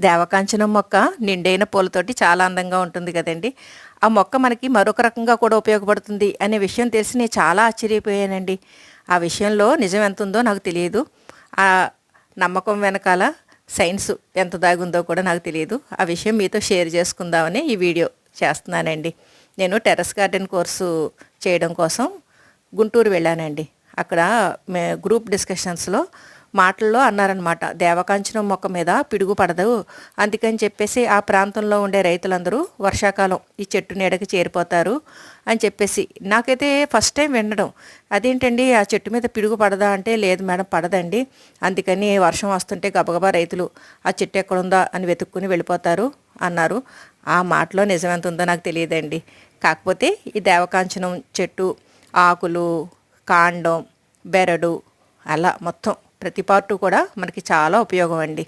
దేవకాంచనం మొక్క నిండైన పూలతోటి చాలా అందంగా ఉంటుంది కదండి. ఆ మొక్క మనకి మరొక రకంగా కూడా ఉపయోగపడుతుంది అనే విషయం తెలిసి నేను చాలా ఆశ్చర్యపోయానండి. ఆ విషయంలో నిజం ఎంత ఉందో నాకు తెలియదు. ఆ నమ్మకం వెనకాల సైన్స్ ఎంత దాగుందో కూడా నాకు తెలియదు. ఆ విషయం మీతో షేర్ చేసుకుందామని ఈ వీడియో చేస్తున్నానండి. నేను టెర్రస్ గార్డెన్ కోర్సు చేయడం కోసం గుంటూరు వెళ్ళానండి. అక్కడ మే గ్రూప్ డిస్కషన్స్లో మాటల్లో అన్నారనమాట దేవకాంచనం మొక్క మీద పిడుగు పడదు. అందుకని చెప్పేసి ఆ ప్రాంతంలో ఉండే రైతులందరూ వర్షాకాలం ఈ చెట్టు నీడకి చేరిపోతారు అని చెప్పేసి. నాకైతే ఫస్ట్ టైం వినడం. అదేంటండి? ఆ చెట్టు మీద పిడుగు పడదా? అంటే లేదు మేడం పడదండి. అందుకని వర్షం వస్తుంటే గబగబా రైతులు ఆ చెట్టు ఎక్కడుందా అని వెతుక్కుని వెళ్ళిపోతారు అన్నారు. ఆ మాటలో నిజమెంత ఉందో నాకు తెలియదండి. కాకపోతే ఈ దేవకాంచనం చెట్టు ఆకులు కాండం బెరడు అలా మొత్తం ప్రతి పార్టు కూడా మనకి చాలా ఉపయోగం అండి.